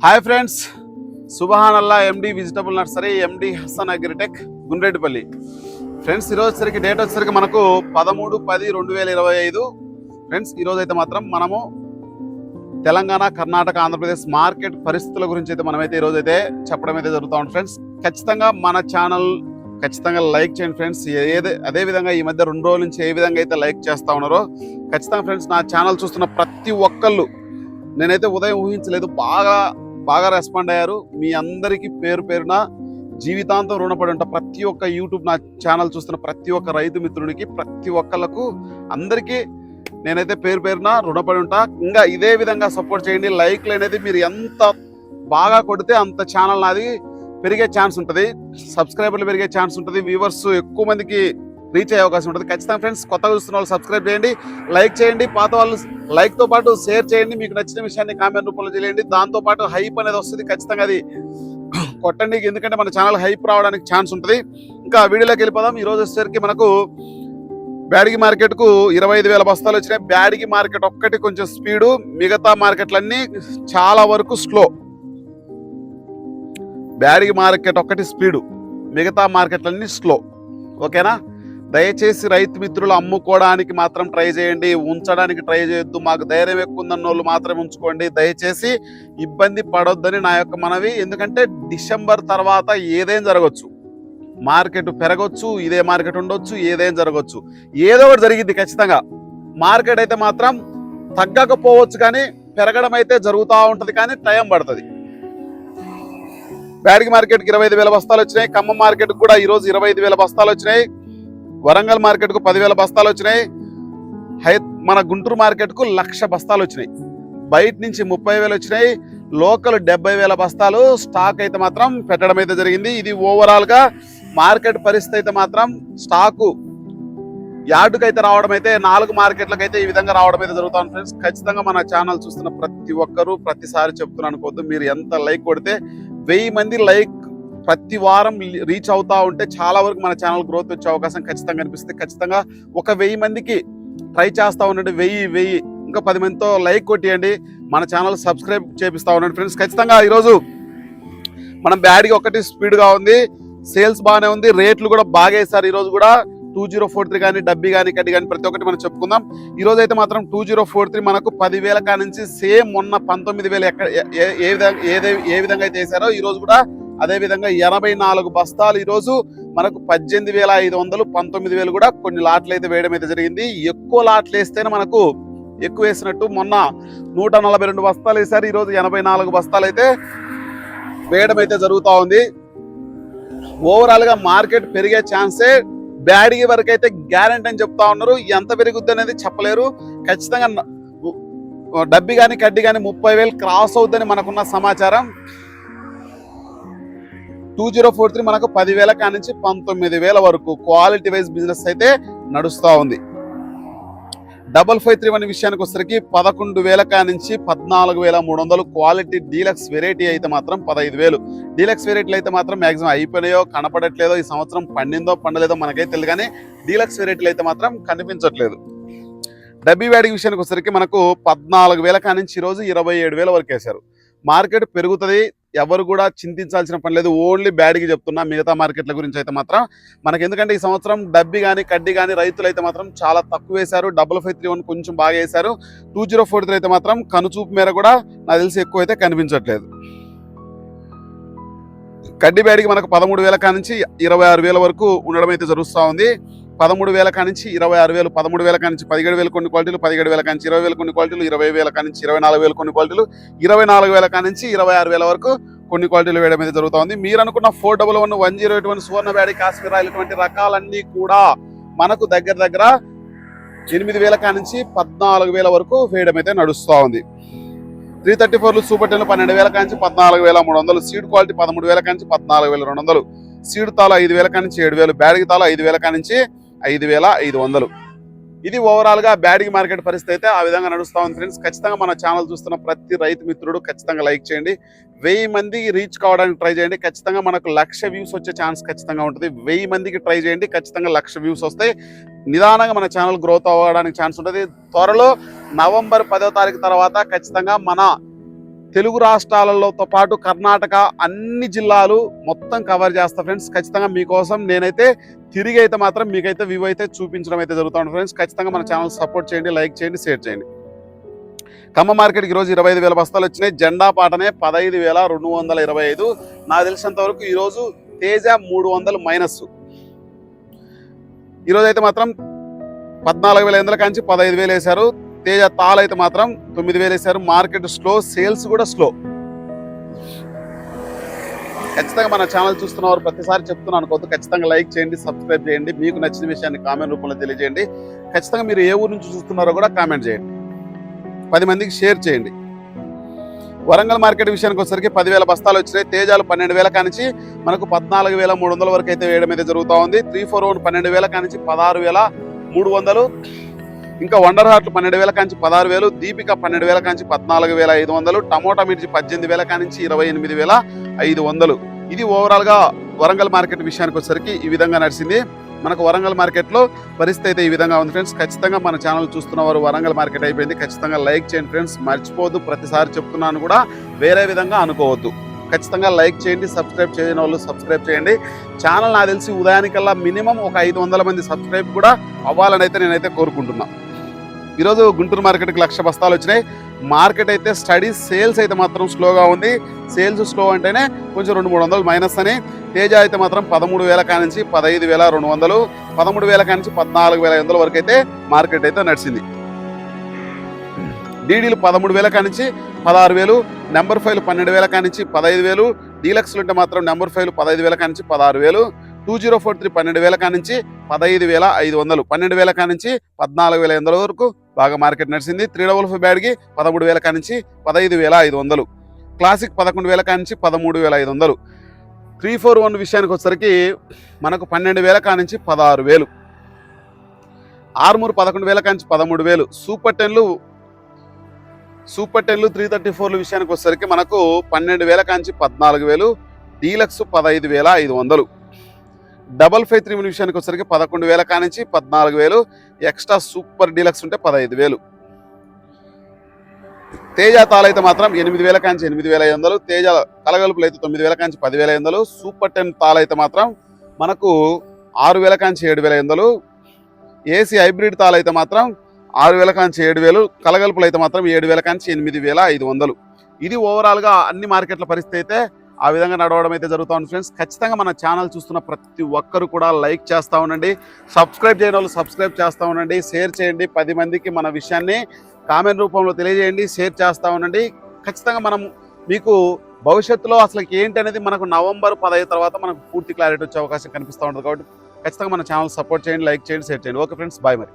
Hi friends. Subahan Allah MD vegetable nursery MD Hasan Agritech Gundreddipalli. Friends ఈరోజు వచ్చరికి date వచ్చేసరికి మనకు పదమూడు పది రెండు వేల ఇరవై ఐదు. ఫ్రెండ్స్ ఈరోజు అయితే మాత్రం మనము తెలంగాణ కర్ణాటక ఆంధ్రప్రదేశ్ మార్కెట్ పరిస్థితుల గురించి అయితే మనమైతే ఈరోజు అయితే చెప్పడం అయితే జరుగుతూ ఉంది ఫ్రెండ్స్. ఖచ్చితంగా మన ఛానల్ ఖచ్చితంగా లైక్ చేయండి ఫ్రెండ్స్. ఏదే అదే విధంగా ఈ మధ్య రెండు రోజుల నుంచి ఏ విధంగా అయితే లైక్ చేస్తూ ఉన్నారో ఖచ్చితంగా ఫ్రెండ్స్ నా ఛానల్ చూస్తున్న ప్రతి ఒక్కళ్ళు నేనైతే ఉదయం ఊహించలేదు బాగా బాగా రెస్పాండ్ అయ్యారు. మీ అందరికీ పేరు పేరున జీవితాంతం రుణపడి ఉంటా. ప్రతి ఒక్క యూట్యూబ్ నా ఛానల్ చూస్తున్న ప్రతి ఒక్క రైతు మిత్రునికి ప్రతి ఒక్కళ్ళకు అందరికీ నేనైతే పేరు పేరున రుణపడి ఉంటా. ఇంకా ఇదే విధంగా సపోర్ట్ చేయండి. లైక్లు అనేది మీరు ఎంత బాగా కొడితే అంత ఛానల్ నాది పెరిగే ఛాన్స్ ఉంటుంది. సబ్స్క్రైబర్లు పెరిగే ఛాన్స్ ఉంటుంది. వ్యూవర్స్ ఎక్కువ మందికి రీచ్ అయ్యే అవకాశం ఉంటుంది. ఖచ్చితంగా ఫ్రెండ్స్ కొత్తగా చూస్తున్న వాళ్ళు సబ్స్క్రైబ్ చేయండి లైక్ చేయండి పాత వాళ్ళు లైక్తో పాటు షేర్ చేయండి. మీకు నచ్చిన విషయాన్ని కామెంట్ రూపంలో చేయండి దాంతో పాటు హైప్ అనేది వస్తుంది. ఖచ్చితంగా అది కొట్టండి. ఎందుకంటే మన ఛానల్ హైప్ రావడానికి ఛాన్స్ ఉంటుంది. ఇంకా వీడియోలోకి వెళ్ళిపోదాం. ఈరోజు వచ్చేసరికి మనకు బ్యాడిగి మార్కెట్కు ఇరవై ఐదు వేల బస్తాలు వచ్చినాయి. బ్యాడిగి మార్కెట్ ఒక్కటి కొంచెం స్పీడు మిగతా మార్కెట్లన్నీ చాలా వరకు స్లో బ్యాడిగి మార్కెట్ ఒక్కటి స్పీడు మిగతా మార్కెట్లన్నీ స్లో ఓకేనా దయచేసి రైతు మిత్రులు అమ్ముకోవడానికి మాత్రం ట్రై చేయండి ఉంచడానికి ట్రై చేయొద్దు. మాకు ధైర్యం ఎక్కువ ఉందన్న వాళ్ళు మాత్రం ఉంచుకోండి. దయచేసి ఇబ్బంది పడొద్దని నా యొక్క మనవి. ఎందుకంటే డిసెంబర్ తర్వాత ఏదేం జరగచ్చు? మార్కెట్ పెరగచ్చు ఇదే మార్కెట్ ఉండొచ్చు ఏదేం జరగచ్చు? ఏదో ఒకటి జరిగింది ఖచ్చితంగా. మార్కెట్ అయితే మాత్రం తగ్గకపోవచ్చు కానీ పెరగడం అయితే జరుగుతూ ఉంటుంది కానీ టైం పడుతుంది. బ్యాడిగి మార్కెట్కి ఇరవై ఐదు వేల బస్తాలు వచ్చినాయి. ఖమ్మం మార్కెట్కి కూడా ఈరోజు ఇరవై ఐదు వేల బస్తాలు వచ్చినాయి. వరంగల్ మార్కెట్కు పదివేల బస్తాలు వచ్చినాయి. హై మన గుంటూరు మార్కెట్కు లక్ష బస్తాలు వచ్చినాయి. బయట నుంచి ముప్పై వేలు వచ్చినాయి. లోకల్ డెబ్బై వేల బస్తాలు స్టాక్ అయితే మాత్రం పెట్టడం అయితే జరిగింది. ఇది ఓవరాల్గా మార్కెట్ పరిస్థితి అయితే మాత్రం స్టాకు యార్డుకైతే అయితే రావడం అయితే నాలుగు మార్కెట్లకు అయితే ఈ విధంగా రావడం అయితే జరుగుతుంది ఫ్రెండ్స్. ఖచ్చితంగా మన ఛానల్ చూస్తున్న ప్రతి ఒక్కరూ ప్రతిసారి చెప్తున్నాను అనుకోవద్దు మీరు ఎంత లైక్ కొడితే వెయ్యి మంది లైక్ ప్రతి వారం రీచ్ అవుతా ఉంటే చాలా వరకు మన ఛానల్ గ్రోత్ వచ్చే అవకాశం ఖచ్చితంగా కనిపిస్తుంది ఖచ్చితంగా ఒక వెయ్యి మందికి ట్రై చేస్తూ ఉండండి. వెయ్యి వెయ్యి ఇంకా పది మందితో లైక్ కొట్టేయండి. మన ఛానల్ సబ్స్క్రైబ్ చేపిస్తూ ఉండండి ఫ్రెండ్స్ ఖచ్చితంగా ఈరోజు మనం బ్యాడ్గా ఒకటి స్పీడ్గా ఉంది. సేల్స్ బాగానే ఉంది. రేట్లు కూడా బాగా వేసారు ఈరోజు కూడా టూ జీరో ఫోర్ త్రీ కానీ డబ్బీ కానీ కడ్డీ కానీ ప్రతి ఒక్కటి మనం చెప్పుకుందాం. ఈ రోజు అయితే మాత్రం టూ జీరో ఫోర్ త్రీ మనకు పదివేల కా నుంచి సేమ్ మొన్న పంతొమ్మిది వేలు ఎక్కడ ఏ- విధంగా ఏదే ఏ విధంగా అయితే వేసారో ఈ రోజు కూడా అదే విధంగా ఎనభై నాలుగు బస్తాలు ఈరోజు మనకు పద్దెనిమిది వేల ఐదు వందలు పంతొమ్మిది వేలు కూడా కొన్ని లాట్లు అయితే వేయడం అయితే జరిగింది. ఎక్కువ లాట్లు వేస్తేనే మనకు ఎక్కువ వేసినట్టు మొన్న నూట నలభై రెండు బస్తాలు వేసారు ఈరోజు ఎనభై నాలుగు బస్తాలు అయితే వేయడం అయితే జరుగుతూ ఉంది. ఓవరాల్గా మార్కెట్ పెరిగే ఛాన్సే బ్యాడీ వరకు అయితే గ్యారెంటీ అని చెప్తా ఉన్నారు. ఎంత పెరుగుద్ది అనేది చెప్పలేరు. ఖచ్చితంగా డబ్బి కానీ కడ్డి కానీ ముప్పై వేలు క్రాస్ అవుద్దని మనకున్న సమాచారం. టూ జీరో ఫోర్ త్రీ మనకు పదివేల కానించి పంతొమ్మిది వేల వరకు క్వాలిటీ వైజ్ బిజినెస్ అయితే నడుస్తూ ఉంది. డబల్ ఫైవ్ త్రీ వన్ విషయానికి వచ్చరికి పదకొండు వేల కానించి పద్నాలుగు వేల మూడు వందలు క్వాలిటీ డీలక్స్ వెరైటీ అయితే మాత్రం పదహైదు వేలు. డీలక్స్ వెరైటీలు అయితే మాత్రం మ్యాక్సిమం అయిపోయినాయో కనపడట్లేదో ఈ సంవత్సరం పండిందో పండలేదో మనకైతే తెలియదు కానీ డీలక్స్ వెరైటీలు అయితే మాత్రం కనిపించట్లేదు. డబ్బీ వ్యాడి విషయానికి వచ్చరికి మనకు పద్నాలుగు వేల కానించి ఈరోజు ఇరవై ఏడు వేల వరకు వేశారు. మార్కెట్ పెరుగుతుంది ఎవరు కూడా చింతించాల్సిన పని లేదు. ఓన్లీ బ్యాడ్కి చెప్తున్నా. మిగతా మార్కెట్ల గురించి అయితే మాత్రం. మనకి ఎందుకంటే ఈ సంవత్సరం డబ్బి కానీ కడ్డీ కానీ రైతులు అయితే మాత్రం చాలా తక్కువ వేశారు. డబుల్ ఫైవ్ త్రీ వన్ కొంచెం బాగా వేశారు. టూ జీరో ఫోర్ త్రీ అయితే మాత్రం కనుచూపు మేర కూడా నాకు తెలిసి ఎక్కువ అయితే కనిపించట్లేదు. కడ్డీ బ్యాడ్కి మనకు పదమూడు వేల కానించి ఇరవై ఆరు వేల వరకు ఉండడం అయితే జరుగుతూ ఉంది. పదమూడు వేల కానించి ఇరవై ఆరు వేలు పదమూడు వేల కానించి పదిహేడు వేలు కొన్ని క్వాలిటీలు పదిహేడు వేల కానించి ఇరవై వేలు కొన్ని క్వాలిటీలు ఇరవై వేల కానించి ఇరవై నాలుగు వేలు కొన్ని క్వాలిటీలు ఇరవై నాలుగు వేల కానించి ఇరవై ఆరు వేల వరకు కొన్ని క్వాలిటీలు వేయడం అయితే జరుగుతుంది మీరు అనుకున్న four double one one zero eight one Suvarna Byadgi Kashmir oil ఇటువంటి రకాలన్నీ కూడా మనకు దగ్గర దగ్గర ఎనిమిది వేల కానించి పద్నాలుగు వేల వరకు వేయడం అయితే నడుస్తూ ఉంది త్రీ థర్టీ ఫోర్లు సూపర్ టెన్లు పన్నెండు వేల కానించి పద్నాలుగు వేల మూడు వందలు సీడ్ క్వాలిటీ పదమూడు వేల కానించి పద్నాలుగు వేల రెండు వందలు సీడ్ తాలు ఐదు వేల కానించి ఏడు వేలు బ్యాడ్కి తాలు ఐదు వేల కానించి ఐదు వేల ఐదు వందలు. ఇది ఓవరాల్గా బ్యాడింగ్ మార్కెట్ పరిస్థితి అయితే ఆ విధంగా నడుస్తూ ఉంది ఫ్రెండ్స్. ఖచ్చితంగా మన ఛానల్ చూస్తున్న ప్రతి రైతు మిత్రుడు ఖచ్చితంగా లైక్ చేయండి. వెయ్యి మందికి రీచ్ కావడానికి ట్రై చేయండి. ఖచ్చితంగా మనకు లక్ష వ్యూస్ వచ్చే ఛాన్స్ ఖచ్చితంగా ఉంటుంది. వెయ్యి మందికి ట్రై చేయండి. ఖచ్చితంగా లక్ష వ్యూస్ వస్తాయి. నిదానంగా మన ఛానల్ గ్రోత్ అవ్వడానికి ఛాన్స్ ఉంటుంది. త్వరలో నవంబర్ పదో తారీఖు తర్వాత ఖచ్చితంగా మన తెలుగు రాష్ట్రాలతో పాటు కర్ణాటక అన్ని జిల్లాలు మొత్తం కవర్ చేస్తా ఫ్రెండ్స్. ఖచ్చితంగా మీకోసం నేనైతే తిరిగి అయితే మాత్రం మీకైతే వ్యూ అయితే చూపించడం అయితే జరుగుతుంది ఫ్రెండ్స్. ఖచ్చితంగా మన ఛానల్ సపోర్ట్ చేయండి లైక్ చేయండి షేర్ చేయండి. ఖమ్మం మార్కెట్కి ఈరోజు ఇరవై ఐదు వేల బస్తాలు వచ్చినాయి. జెండా పాటనే పదహైదు వేల రెండు వందల ఇరవై ఐదు. నాకు తెలిసినంత వరకు ఈరోజు తేజ మూడు వందలు మైనస్ ఈరోజు అయితే మాత్రం పద్నాలుగు వేల ఐదు కాంచి పదహైదు వేలు వేశారు. తేజ తాల్ అయితే మాత్రం తొమ్మిది వేలు వేశారు. మార్కెట్ స్లో సేల్స్ కూడా స్లో. ఖచ్చితంగా మన ఛానల్ చూస్తున్న వారు ప్రతిసారి చెప్తున్నాను కొద్ది ఖచ్చితంగా లైక్ చేయండి సబ్స్క్రైబ్ చేయండి. మీకు నచ్చిన విషయాన్ని కామెంట్ రూపంలో తెలియజేయండి. ఖచ్చితంగా మీరు ఏ ఊరు నుంచి చూస్తున్నారో కూడా కామెంట్ చేయండి. పది మందికి షేర్ చేయండి. వరంగల్ మార్కెట్ విషయానికి వచ్చేసరికి పదివేల బస్తాలు వచ్చినాయి. తేజాలు పన్నెండు వేల కానించి మనకు పద్నాలుగు వేల మూడు వందల వరకు అయితే వేయడం అయితే జరుగుతూ ఉంది. త్రీ ఫోర్ వన్ పన్నెండు వేల కానించి పదహారు వేల మూడు వందలు ఇంకా వండర్ హార్ట్ పన్నెండు వేల కాంచి పదహారు వేలు దీపిక పన్నెండు వేల కాంచి పద్నాలుగు వేల ఐదు వందలు టమోటా మిర్చి పద్దెనిమిది వేల కానించి ఇరవై ఎనిమిది వేల ఐదు వందలు. ఇది ఓవరాల్గా వరంగల్ మార్కెట్ విషయానికి వచ్చేసరికి ఈ విధంగా నడిచింది. మనకు వరంగల్ మార్కెట్లో పరిస్థితి అయితే ఈ విధంగా ఉంది ఫ్రెండ్స్. ఖచ్చితంగా మన ఛానల్ చూస్తున్న వారు వరంగల్ మార్కెట్ అయిపోయింది. ఖచ్చితంగా లైక్ చేయండి ఫ్రెండ్స్. మర్చిపోవద్దు. ప్రతిసారి చెప్తున్నాను కూడా వేరే విధంగా అనుకోవద్దు. ఖచ్చితంగా లైక్ చేయండి సబ్స్క్రైబ్ చేయని వాళ్ళు సబ్స్క్రైబ్ చేయండి. ఛానల్ నాకు తెలిసి ఉదయానికల్లా మినిమం ఒక ఐదు వందల మంది సబ్స్క్రైబ్ కూడా అవ్వాలని అయితే నేనైతే కోరుకుంటున్నాను ఈరోజు గుంటూరు మార్కెట్కి లక్ష బస్తాలు వచ్చినాయి. మార్కెట్ అయితే స్టడీ సేల్స్ అయితే మాత్రం స్లోగా ఉంది. సేల్స్ స్లో అంటేనే కొంచెం రెండు మూడు వందలు మైనస్ అని. తేజ అయితే మాత్రం పదమూడు వేల కానించి పదహైదు వేల రెండు వందలు. పదమూడు వేల కానించి పద్నాలుగు వేల ఐదు వందల వరకు అయితే మార్కెట్ అయితే నడిచింది. డీడీలు పదమూడు వేల కానించి పదహారు వేలు. నెంబర్ ఫైవ్ పన్నెండు వేల కానించి పదహైదు వేలు. డీలక్స్లు ఉంటే మాత్రం నెంబర్ ఫైవ్ పదహైదు వేల కానించి పదహారు వేలు. టూ జీరో ఫోర్ త్రీ పన్నెండు వేల కానించి పదహైదు వేల ఐదు వందలు. పన్నెండు వేల కానించి పద్నాలుగు వేల ఐదు వందల వరకు బాగా మార్కెట్ నడిచింది. త్రీ డబుల్ ఫైవ్ బ్యాడ్కి పదమూడు వేల కానించి పదహైదు వేల ఐదు వందలు. క్లాసిక్ పదకొండు వేల కానించి పదమూడు వేల ఐదు వందలు. త్రీ ఫోర్ వన్ విషయానికి వచ్చేసరికి మనకు పన్నెండు వేల కానించి పదహారు వేలు. ఆర్మూర్ పదకొండు వేల కానించి పదమూడు వేలు. సూపర్ టెన్లు సూపర్ టెన్లు త్రీ థర్టీ ఫోర్ల విషయానికి వచ్చేసరికి మనకు పన్నెండు వేల కాంచి పద్నాలుగు వేలు. డీలక్స్ పదహైదు వేల ఐదు వందలు. డబల్ ఫైవ్ త్రీ విషయానికి వచ్చేసరికి పదకొండు వేల కానించి పద్నాలుగు వేలు. ఎక్స్ట్రా సూపర్ డీలక్స్ ఉంటే పదహైదు వేలు. తేజ తాలు అయితే మాత్రం ఎనిమిది వేల కాంచి ఎనిమిది వేల ఐదు వందలు. తేజ కలగలుపులు అయితే తొమ్మిది వేల కాంచి పదివేల ఐదు వందలు. సూపర్ టెన్ తాలు అయితే మాత్రం మనకు ఆరు వేల కాంచి ఏడు వేల ఐదు వందలు. ఏసీ హైబ్రిడ్ తాలు అయితే మాత్రం ఆరు వేల కాంచి ఏడు వేలు. కలగలుపులు అయితే మాత్రం ఏడు వేల కాంచి ఎనిమిది వేల ఐదు వందలు. ఇది ఓవరాల్గా అన్ని మార్కెట్ల పరిస్థితి అయితే ఆ విధంగా నడవడం అయితే జరుగుతూ ఉంది ఫ్రెండ్స్. ఖచ్చితంగా మన ఛానల్ చూస్తున్న ప్రతి ఒక్కరు కూడా లైక్ చేస్తూ ఉండండి. సబ్స్క్రైబ్ చేయని వాళ్ళు సబ్స్క్రైబ్ చేస్తూ ఉండండి. షేర్ చేయండి. పది మందికి మన విషయాన్ని కామెంట్ రూపంలో తెలియజేయండి. షేర్ చేస్తూ ఉండండి. ఖచ్చితంగా మనం మీకు భవిష్యత్తులో అసలు ఏంటి అనేది మనకు నవంబర్ పదహైదు తర్వాత మనకు పూర్తి క్లారిటీ వచ్చే అవకాశం కనిపిస్తూ ఉంటుంది కాబట్టి ఖచ్చితంగా మన ఛానల్ సపోర్ట్ చేయండి లైక్ చేయండి షేర్ చేయండి. ఓకే ఫ్రెండ్స్ బాయ్ మరి.